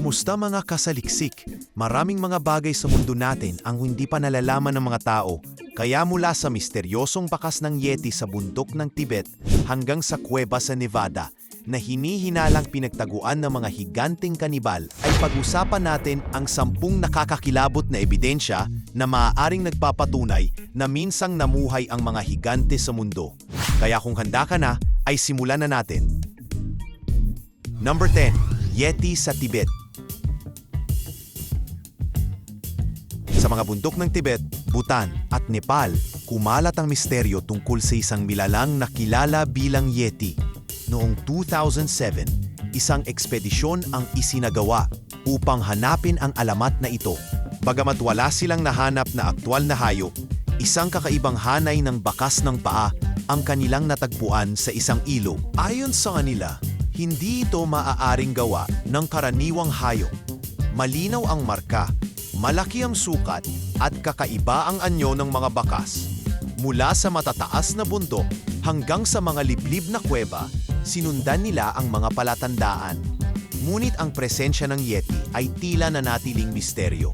Kumusta mga kasaliksik? Maraming mga bagay sa mundo natin ang hindi pa nalalaman ng mga tao. Kaya mula sa misteryosong bakas ng Yeti sa bundok ng Tibet hanggang sa kuweba sa Nevada na hinihinalang pinagtaguan ng mga higanting kanibal ay pag-usapan natin ang sampung nakakakilabot na ebidensya na maaaring nagpapatunay na minsang namuhay ang mga higante sa mundo. Kaya kung handa ka na, ay simulan na natin. Number 10. Yeti sa Tibet Mga bundok ng Tibet, Bhutan at Nepal, kumalat ang misteryo tungkol sa isang milalang na kilala bilang Yeti. Noong 2007, isang ekspedisyon ang isinagawa upang hanapin ang alamat na ito. Bagamat wala silang nahanap na aktwal na hayop, isang kakaibang hanay ng bakas ng paa ang kanilang natagpuan sa isang ilog. Ayon sa kanila, hindi ito maaaring gawa ng karaniwang hayop. Malinaw ang marka, malaki ang sukat at kakaiba ang anyo ng mga bakas. Mula sa matataas na bundok hanggang sa mga liblib na kuweba, sinundan nila ang mga palatandaan. Ngunit ang presensya ng Yeti ay tila nanatiling misteryo.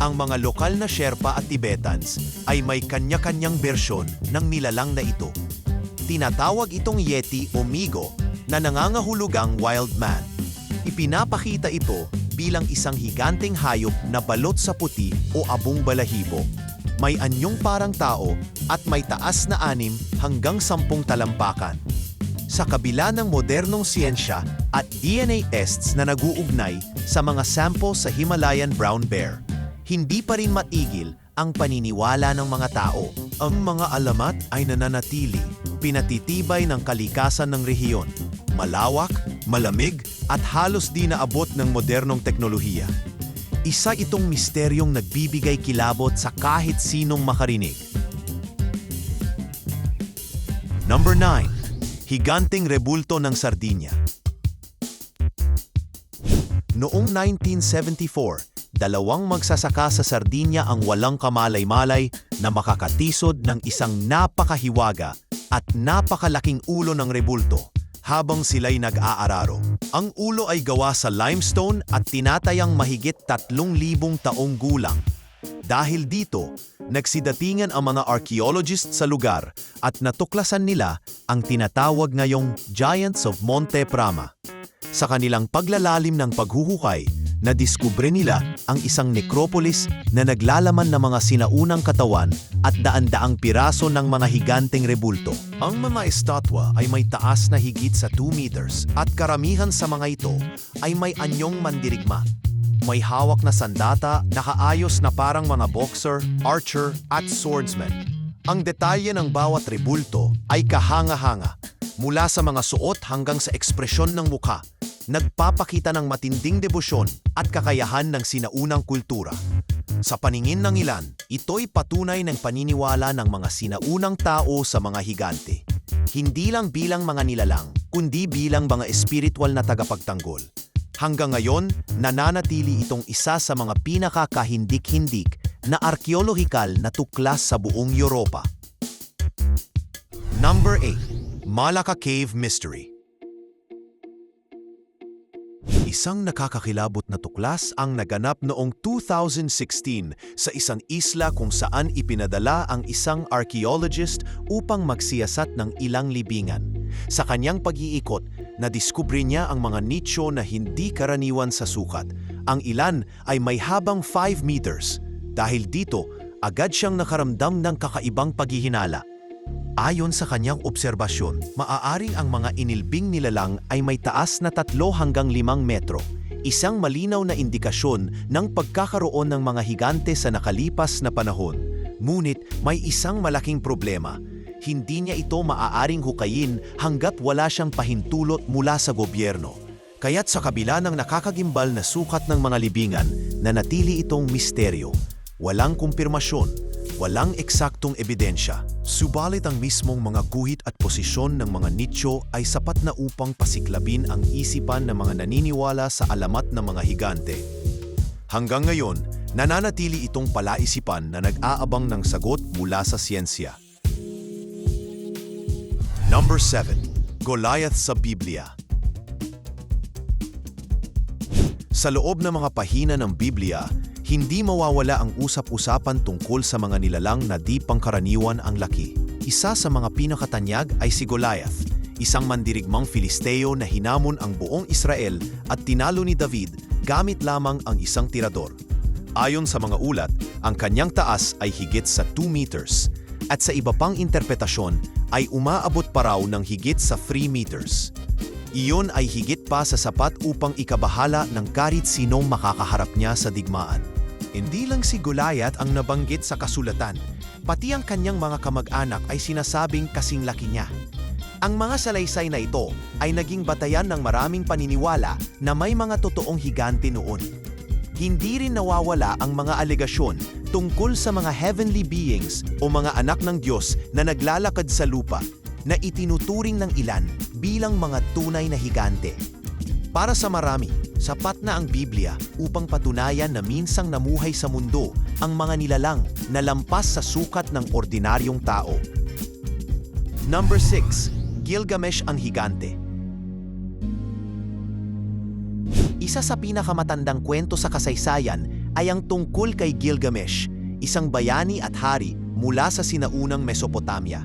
Ang mga lokal na Sherpa at Tibetans ay may kanya-kanyang bersyon ng nilalang na ito. Tinatawag itong Yeti o Migo na nangangahulugang wild man. Ipinapakita ito bilang isang higanteng hayop na balot sa puti o abong balahibo. May anyong parang tao at may taas na anim hanggang sampung talampakan. Sa kabila ng modernong siyensya at DNA tests na naguugnay sa mga sample sa Himalayan brown bear, hindi pa rin matigil ang paniniwala ng mga tao. Ang mga alamat ay nananatili, pinatitibay ng kalikasan ng rehiyon. Malawak, malamig, at halos di naabot ng modernong teknolohiya. Isa itong misteryong nagbibigay kilabot sa kahit sinong makarinig. Number 9. Higanting rebulto ng Sardinia. Noong 1974, dalawang magsasaka sa Sardinia ang walang kamalay-malay na makakatisod ng isang napakahiwaga at napakalaking ulo ng rebulto habang sila'y nag-aararo. Ang ulo ay gawa sa limestone at tinatayang mahigit 3,000 taong gulang. Dahil dito, nagsidatingan ang mga archaeologists sa lugar at natuklasan nila ang tinatawag ngayong Giants of Monte Prama. Sa kanilang paglalalim ng paghuhukay, nadiskubre nila ang isang necropolis na naglalaman ng mga sinaunang katawan at daan-daang piraso ng mga higanteng rebulto. Ang mga estatwa ay may taas na higit sa 2 meters at karamihan sa mga ito ay may anyong mandirigma. May hawak na sandata, nakaayos na parang mga boxer, archer at swordsman. Ang detalye ng bawat rebulto ay kahanga-hanga, mula sa mga suot hanggang sa ekspresyon ng mukha nagpapakita ng matinding debosyon at kakayahan ng sinaunang kultura. Sa paningin ng ilan, ito'y patunay ng paniniwala ng mga sinaunang tao sa mga higante. Hindi lang bilang mga nilalang, kundi bilang mga espiritual na tagapagtanggol. Hanggang ngayon, nananatili itong isa sa mga pinakakahindik-hindik na arkeolohikal na tuklas sa buong Europa. Number 8. Malacca Cave Mystery Isang nakakakilabot na tuklas ang naganap noong 2016 sa isang isla kung saan ipinadala ang isang archaeologist upang magsiyasat ng ilang libingan. Sa kanyang pag-iikot, nadiskubre niya ang mga nicho na hindi karaniwan sa sukat. Ang ilan ay may habang 5 meters. Dahil dito, agad siyang nakaramdam ng kakaibang paghihinala. Ayon sa kanyang obserbasyon, maaaring ang mga inilbing nilalang ay may taas na 3 hanggang 5 metro, isang malinaw na indikasyon ng pagkakaroon ng mga higante sa nakalipas na panahon. Ngunit may isang malaking problema. Hindi niya ito maaaring hukayin hanggat wala siyang pahintulot mula sa gobyerno. Kaya't sa kabila ng nakakagimbal na sukat ng mga libingan, nanatili itong misteryo. Walang kumpirmasyon, Walang eksaktong ebidensya, subalit ang mismong mga guhit at posisyon ng mga nicho ay sapat na upang pasiklabin ang isipan ng mga naniniwala sa alamat ng mga higante. Hanggang ngayon, nananatili itong palaisipan na nag-aabang ng sagot mula sa siyensya. Number 7. Goliath sa Biblia Sa loob ng mga pahina ng Biblia, hindi mawawala ang usap-usapan tungkol sa mga nilalang na di pangkaraniwan ang laki. Isa sa mga pinakatanyag ay si Goliath, isang mandirigmang Filisteo na hinamon ang buong Israel at tinalo ni David gamit lamang ang isang tirador. Ayon sa mga ulat, ang kanyang taas ay higit sa 2 meters at sa iba pang interpretasyon ay umaabot pa raw ng higit sa 3 meters. Iyon ay higit pa sa sapat upang ikabahala ng kahit sinong makakaharap niya sa digmaan. Hindi lang si Goliath ang nabanggit sa kasulatan, pati ang kanyang mga kamag-anak ay sinasabing kasing laki niya. Ang mga salaysay na ito ay naging batayan ng maraming paniniwala na may mga totoong higante noon. Hindi rin nawawala ang mga alegasyon tungkol sa mga heavenly beings o mga anak ng Diyos na naglalakad sa lupa na itinuturing ng ilan bilang mga tunay na higante. Para sa marami, sapat na ang Biblia upang patunayan na minsang namuhay sa mundo ang mga nilalang na lampas sa sukat ng ordinaryong tao. Number 6. Gilgamesh ang higante. Isa sa pinakamatandang kwento sa kasaysayan ay ang tungkol kay Gilgamesh, isang bayani at hari mula sa sinaunang Mesopotamia.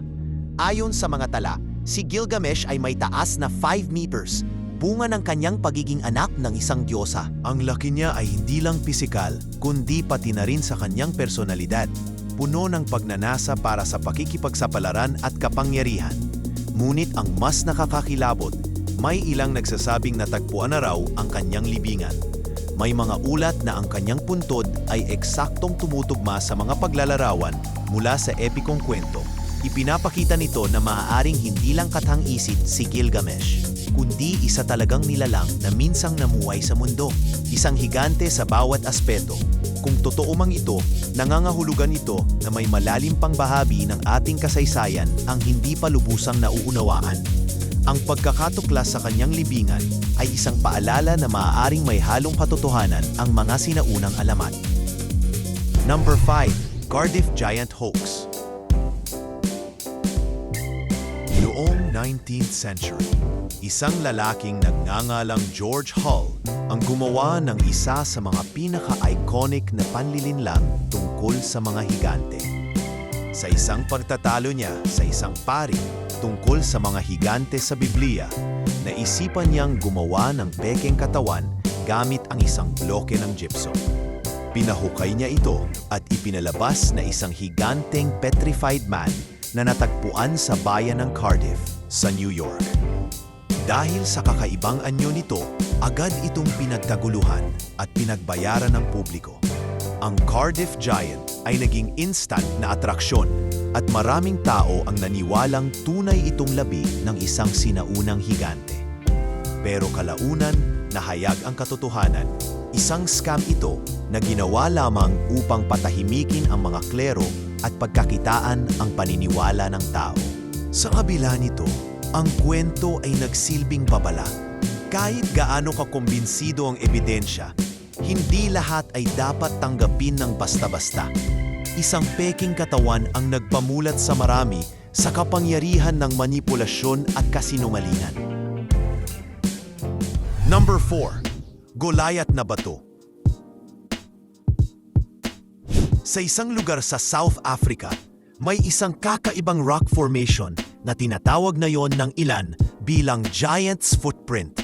Ayon sa mga tala, si Gilgamesh ay may taas na 5 meters, bunga ng kanyang pagiging anak ng isang diyosa. Ang laki niya ay hindi lang pisikal, kundi pati na rin sa kanyang personalidad. Puno ng pagnanasa para sa pakikipagsapalaran at kapangyarihan. Ngunit ang mas nakakakilabot, may ilang nagsasabing natagpuan na raw ang kanyang libingan. May mga ulat na ang kanyang puntod ay eksaktong tumutugma sa mga paglalarawan mula sa epikong kwento. Ipinapakita nito na maaaring hindi lang katang-isip si Gilgamesh, kundi isa talagang nilalang na minsang namuhay sa mundo. Isang higante sa bawat aspeto. Kung totoo mang ito, nangangahulugan ito na may malalim pang bahagi ng ating kasaysayan ang hindi pa lubusang nauunawaan. Ang pagkakatuklas sa kanyang libingan ay isang paalala na maaaring may halong katotohanan ang mga sinaunang alamat. Number 5. Cardiff Giant Hoax Noong 19th century, isang lalaking nagngangalang George Hull ang gumawa ng isa sa mga pinaka-iconic na panlilinlang tungkol sa mga higante. Sa isang pagtatalo niya sa isang pari tungkol sa mga higante sa Biblia, naisipan niyang gumawa ng pekeng katawan gamit ang isang bloke ng gypsum. Pinahukay niya ito at ipinalabas na isang higanteng petrified man na natagpuan sa bayan ng Cardiff sa New York. Dahil sa kakaibang anyo nito, agad itong pinagkaguluhan at pinagbayaran ng publiko. Ang Cardiff Giant ay naging instant na atraksyon at maraming tao ang naniwalang tunay itong labi ng isang sinaunang higante. Pero kalaunan, nahayag ang katotohanan, isang scam ito na ginawa lamang upang patahimikin ang mga klero at pagkakitaan ang paniniwala ng tao. Sa kabila nito, ang kwento ay nagsilbing babala. Kahit gaano kakumbinsido ang ebidensya, hindi lahat ay dapat tanggapin ng basta-basta. Isang peking katawan ang nagpamulat sa marami sa kapangyarihan ng manipulasyon at kasinungalingan. Number 4. Goliath na bato Sa isang lugar sa South Africa, may isang kakaibang rock formation na tinatawag na yon ng ilan bilang Giant's Footprint.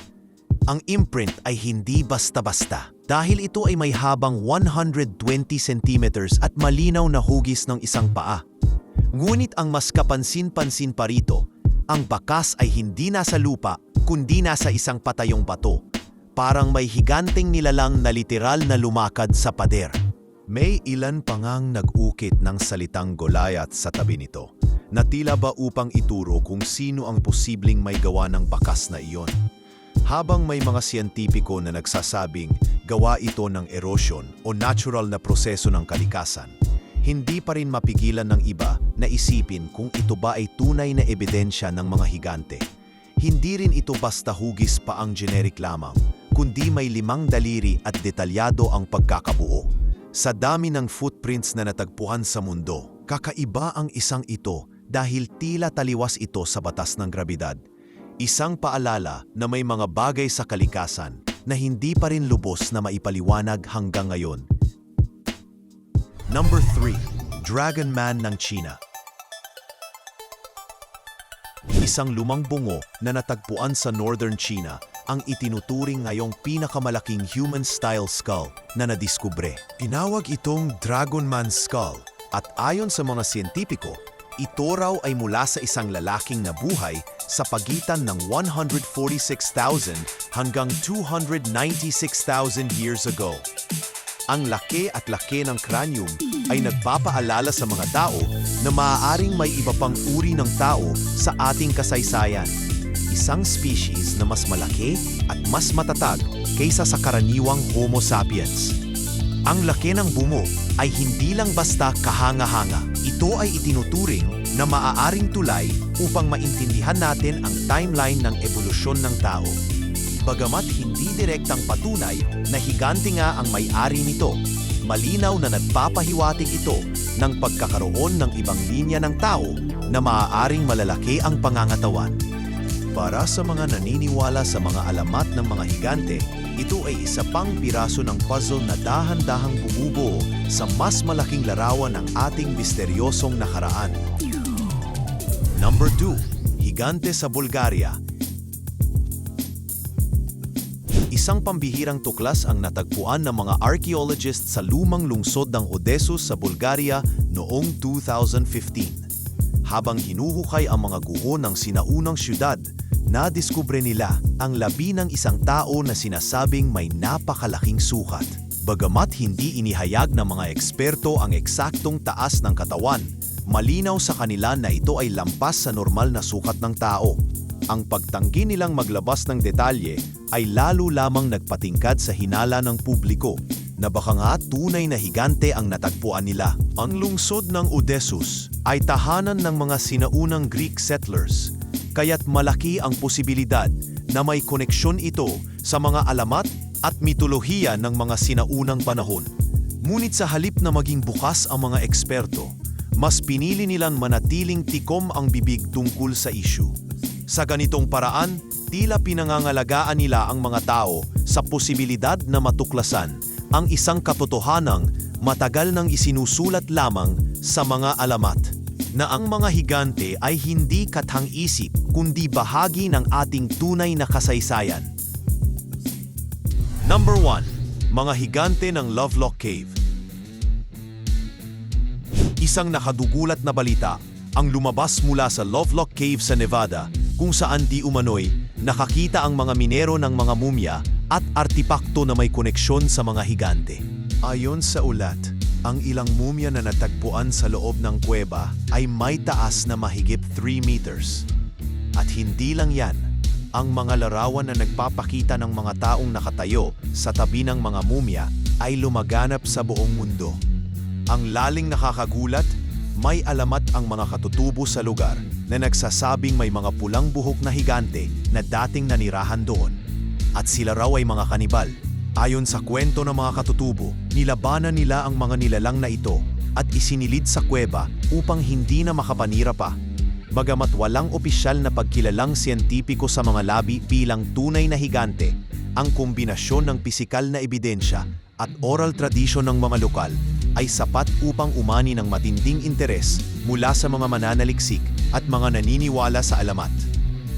Ang imprint ay hindi basta-basta dahil ito ay may habang 120 centimeters at malinaw na hugis ng isang paa. Ngunit ang mas kapansin-pansin pa rito, ang bakas ay hindi nasa lupa kundi nasa isang patayong bato. Parang may higanteng nilalang na literal na lumakad sa pader. May ilan pa ngang nag-ukit ng salitang Goliath sa tabi nito, na tila ba upang ituro kung sino ang posibleng may gawa ng bakas na iyon. Habang may mga siyentipiko na nagsasabing gawa ito ng erosion o natural na proseso ng kalikasan, hindi pa rin mapigilan ng iba na isipin kung ito ba ay tunay na ebidensya ng mga higante. Hindi rin ito basta hugis pa ang generic lamang, kundi may limang daliri at detalyado ang pagkakabuo. Sa dami ng footprints na natagpuan sa mundo, kakaiba ang isang ito dahil tila taliwas ito sa batas ng grabidad. Isang paalala na may mga bagay sa kalikasan na hindi pa rin lubos na maipaliwanag hanggang ngayon. Number 3. Dragon Man ng China Isang lumang bungo na natagpuan sa northern China ang itinuturing ngayong pinakamalaking human-style skull na nadiskubre. Tinawag itong Dragon Man Skull at ayon sa mga siyentipiko, ito raw ay mula sa isang lalaking nabuhay sa pagitan ng 146,000 hanggang 296,000 years ago. Ang laki at laki ng cranium ay nagpapaalala sa mga tao na maaaring may iba pang uri ng tao sa ating kasaysayan. Isang species na mas malaki at mas matatag kaysa sa karaniwang Homo sapiens. Ang laki ng bungo ay hindi lang basta kahanga-hanga. Ito ay itinuturing na maaaring tulay upang maintindihan natin ang timeline ng ebolusyon ng tao. Bagamat hindi direktang patunay na higante nga ang may-ari nito, malinaw na nagpapahiwatig ito ng pagkakaroon ng ibang linya ng tao na maaaring malalaki ang pangangatawan. Para sa mga naniniwala sa mga alamat ng mga higante, ito ay isa pang piraso ng puzzle na dahan-dahang bumubuo sa mas malaking larawan ng ating misteryosong nakaraan. Number 2. Higante sa Bulgaria Isang pambihirang tuklas ang natagpuan ng mga archaeologists sa lumang lungsod ng Odessos sa Bulgaria noong 2015. Habang hinuhukay ang mga guho ng sinaunang syudad, nadiskubre nila ang labi ng isang tao na sinasabing may napakalaking sukat. Bagamat hindi inihayag ng mga eksperto ang eksaktong taas ng katawan, malinaw sa kanila na ito ay lampas sa normal na sukat ng tao. Ang pagtanggi nilang maglabas ng detalye ay lalo lamang nagpatingkad sa hinala ng publiko na baka nga tunay na higante ang natagpuan nila. Ang lungsod ng Odessus ay tahanan ng mga sinaunang Greek settlers, kaya't malaki ang posibilidad na may koneksyon ito sa mga alamat at mitolohiya ng mga sinaunang panahon. Ngunit sa halip na maging bukas ang mga eksperto, mas pinili nilang manatiling tikom ang bibig tungkol sa issue. Sa ganitong paraan, tila pinangangalagaan nila ang mga tao sa posibilidad na matuklasan ang isang katotohanang matagal nang isinusulat lamang sa mga alamat na ang mga higante ay hindi kathang-isip kundi bahagi ng ating tunay na kasaysayan. Number 1. Mga higante ng Lovelock Cave Isang nakadugulat na balita ang lumabas mula sa Lovelock Cave sa Nevada kung saan di umano'y nakakita ang mga minero ng mga mumya at artipakto na may koneksyon sa mga higante. Ayon sa ulat, ang ilang mumya na natagpuan sa loob ng kuweba ay may taas na mahigit 3 meters. At hindi lang yan, ang mga larawan na nagpapakita ng mga taong nakatayo sa tabi ng mga mumya ay lumaganap sa buong mundo. Ang laling nakakagulat, may alamat ang mga katutubo sa lugar na nagsasabing may mga pulang buhok na higante na dating nanirahan doon. At sila raw ay mga kanibal. Ayon sa kwento ng mga katutubo, nilabanan nila ang mga nilalang na ito at isinilid sa kuweba upang hindi na makapanira pa. Bagamat walang opisyal na pagkilalang siyentipiko sa mga labi bilang tunay na higante, ang kombinasyon ng pisikal na ebidensya at oral tradisyon ng mga lokal ay sapat upang umani ng matinding interes mula sa mga mananaliksik at mga naniniwala sa alamat.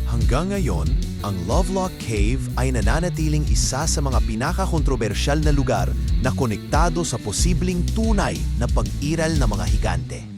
Hanggang ngayon, ang Lovelock Cave ay nananatiling isa sa mga pinakakontrobersyal na lugar na konektado sa posibleng tunay na pag-iral ng mga higante.